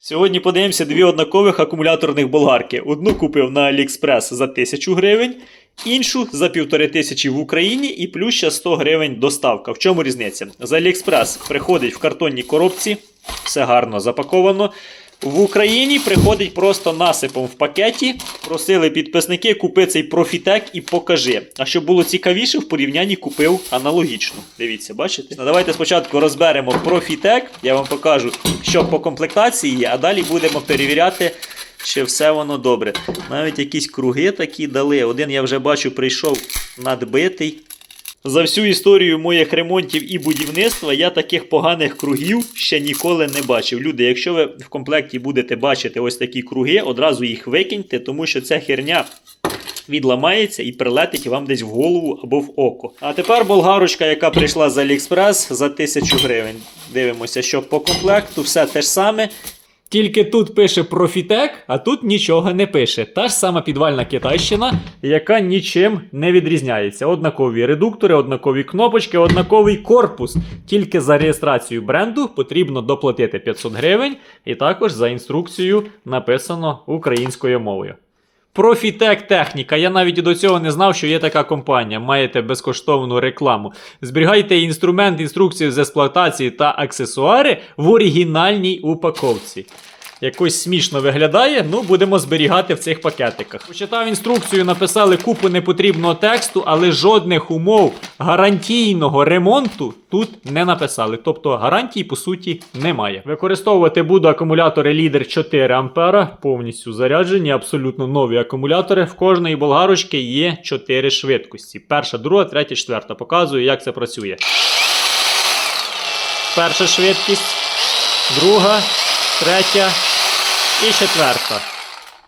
Сьогодні подивимося дві однакових акумуляторних болгарки. Одну купив на AliExpress за 1000 гривень, іншу за 1500 в Україні і плюс ще 100 гривень доставка. В чому різниця? З AliExpress приходить в картонній коробці, все гарно запаковано. В Україні приходить просто насипом в пакеті. Просили підписники купи цей профітек і покажи. А щоб було цікавіше, в порівнянні купив аналогічну. Дивіться, бачите? Ну, давайте спочатку розберемо профітек. Я вам покажу, що по комплектації є, а далі будемо перевіряти, чи все воно добре. Навіть якісь круги такі дали. Один я вже бачу, прийшов надбитий. За всю історію моїх ремонтів і будівництва я таких поганих кругів ще ніколи не бачив. Люди, якщо ви в комплекті будете бачити ось такі круги, одразу їх викиньте, тому що ця херня відламається і прилетить вам десь в голову або в око. А тепер болгарочка, яка прийшла з AliExpress за 1000 гривень. Дивимося, що по комплекту все те ж саме. Тільки тут пише Profitec, а тут нічого не пише. Та ж сама підвальна китайщина, яка нічим не відрізняється. Однакові редуктори, однакові кнопочки, однаковий корпус. Тільки за реєстрацію бренду потрібно доплатити 500 гривень, і також за інструкцію написано українською мовою. Profitec техніка. Я навіть і до цього не знав, що є така компанія. Маєте безкоштовну рекламу. Зберігайте інструмент, інструкцію з експлуатації та аксесуари в оригінальній упаковці. Якось смішно виглядає, ну будемо зберігати в цих пакетиках. Почитав інструкцію, написали купу непотрібного тексту, але жодних умов гарантійного ремонту тут не написали. Тобто гарантій по суті немає. Використовувати буду акумулятори лідер 4 А, повністю заряджені, абсолютно нові акумулятори. В кожної болгарочки є 4 швидкості. Перша, друга, третя, четверта. Показую, як це працює. Перша швидкість, друга, третя і четверта.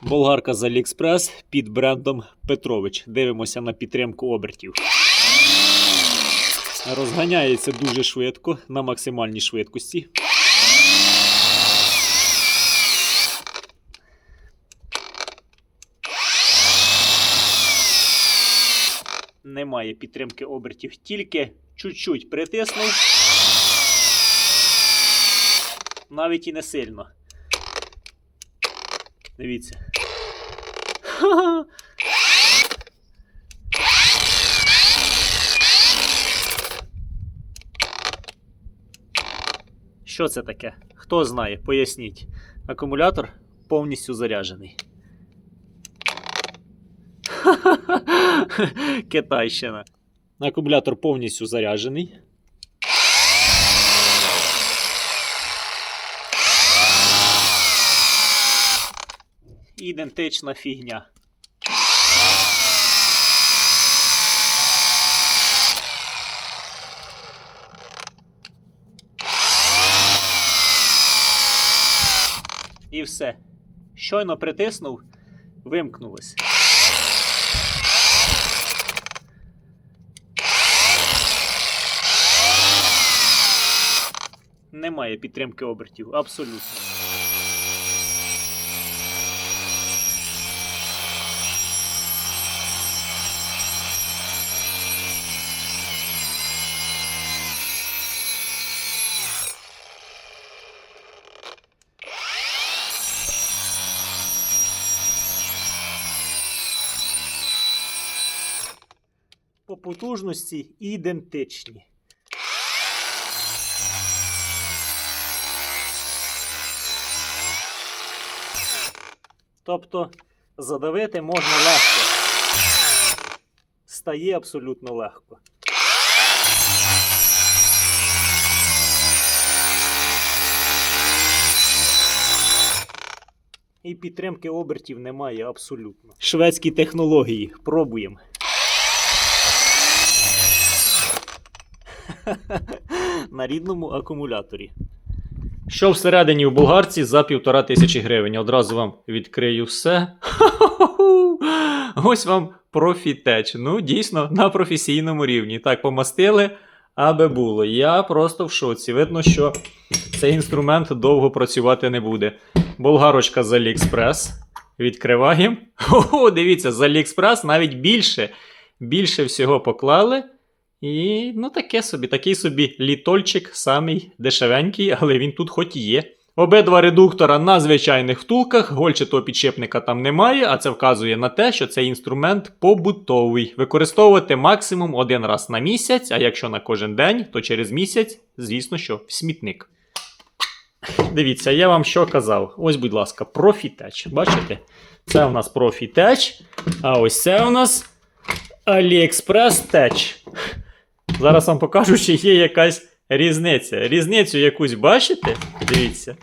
Болгарка з AliExpress під брендом Петрович. Дивимося на підтримку обертів. Розганяється дуже швидко на максимальній швидкості. Немає підтримки обертів, тільки чуть-чуть притиснув. Навіть і не сильно. Дивіться. Що це таке? Хто знає, поясніть. Акумулятор повністю заряджений. Китайщина. Акумулятор повністю заряджений. Ідентична фігня. І все. Щойно притиснув, вимкнулось. Немає підтримки обертів, абсолютно. Потужності ідентичні. Тобто задавити можна легко. Стає абсолютно легко. І підтримки обертів немає абсолютно. Шведські технології. Пробуємо. На рідному акумуляторі. Що всередині в болгарці за півтора тисячі гривень. Одразу вам відкрию все. Ось вам профітеч. Ну, дійсно, на професійному рівні. Так, помастили, аби було. Я просто в шоці. Видно, що цей інструмент довго працювати не буде. Болгарочка з AliExpress. Відкриваємо. О, дивіться, з AliExpress навіть більше. Більше всього поклали. І ну таке собі, такий собі літольчик, самий дешевенький, але він тут хоч є. Обидва редуктора на звичайних втулках, гольчатого підшипника там немає, а це вказує на те, що цей інструмент побутовий. Використовувати максимум один раз на місяць, а якщо на кожен день, то через місяць, звісно, що в смітник. Дивіться, я вам що казав. Ось, будь ласка, профітеч. Бачите? Це у нас профітеч, а ось це у нас AliExpress Tech. Зараз вам покажу, чи є якась різниця. Різницю якусь бачите? Дивіться.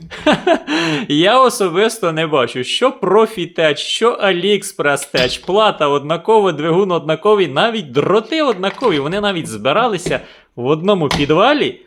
Я особисто не бачу, що Profitech, що AliExpress Tech, плата однакова, двигун однаковий, навіть дроти однакові. Вони навіть збиралися в одному підвалі.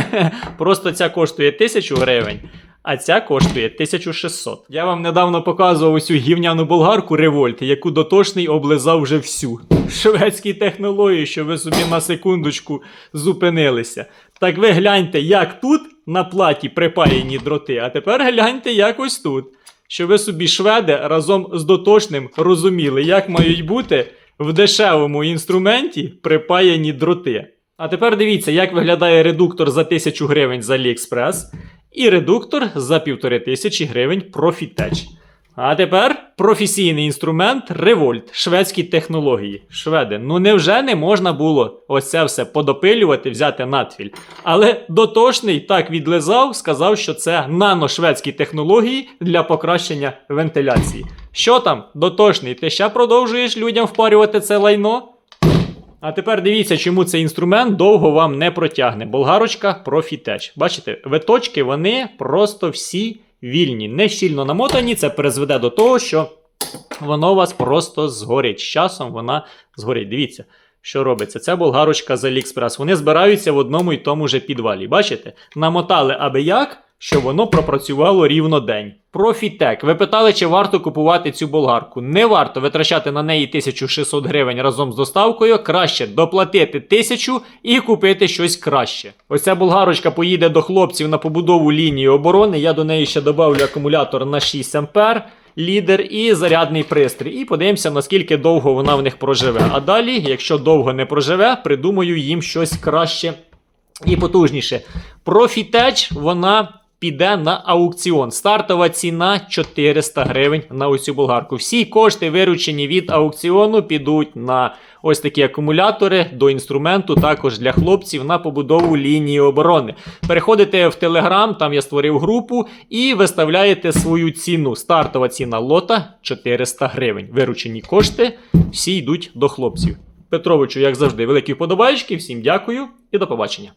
Просто ця коштує 1000 гривень. А ця коштує 1600. Я вам недавно показував цю гівняну болгарку Revolt, яку дотошний облизав вже всю. Шведські технології, що ви собі на секундочку зупинилися. Так ви гляньте, як тут на платі припаяні дроти, а тепер гляньте, як ось тут. Що ви собі шведи разом з дотошним розуміли, як мають бути в дешевому інструменті припаяні дроти. А тепер дивіться, як виглядає редуктор за 1000 гривень з AliExpress і редуктор за 1500 гривень Profitech. А тепер професійний інструмент Revolt, шведські технології. Шведи, ну невже не можна було ось це все подопилювати, взяти надфіль? Але дотошний так відлизав, сказав, що це нано-шведські технології для покращення вентиляції. Що там, дотошний, ти ще продовжуєш людям впарювати це лайно? А тепер дивіться, чому цей інструмент довго вам не протягне. Болгарочка Profitech. Бачите, виточки вони просто всі вільні, не щільно намотані. Це призведе до того, що воно у вас просто згорить. З часом вона згорить. Дивіться, що робиться. Це болгарочка з AliExpress. Вони збираються в одному і тому же підвалі. Бачите? Намотали аби як, щоб воно пропрацювало рівно день. Profitec. Ви питали, чи варто купувати цю болгарку. Не варто витрачати на неї 1600 гривень разом з доставкою. Краще доплатити 1000 і купити щось краще. Ось ця болгарочка поїде до хлопців на побудову лінії оборони. Я до неї ще добавлю акумулятор на 6 ампер. Лідер і зарядний пристрій. І подивимося, наскільки довго вона в них проживе. А далі, якщо довго не проживе, придумаю їм щось краще і потужніше. Profitech, вона піде на аукціон. Стартова ціна 400 гривень на оцю болгарку. Всі кошти, виручені від аукціону, підуть на ось такі акумулятори до інструменту, також для хлопців на побудову лінії оборони. Переходите в Telegram, там я створив групу, і виставляєте свою ціну. Стартова ціна лота 400 гривень. Виручені кошти всі йдуть до хлопців. Петровичу, як завжди, великі вподобайки. Всім дякую і до побачення.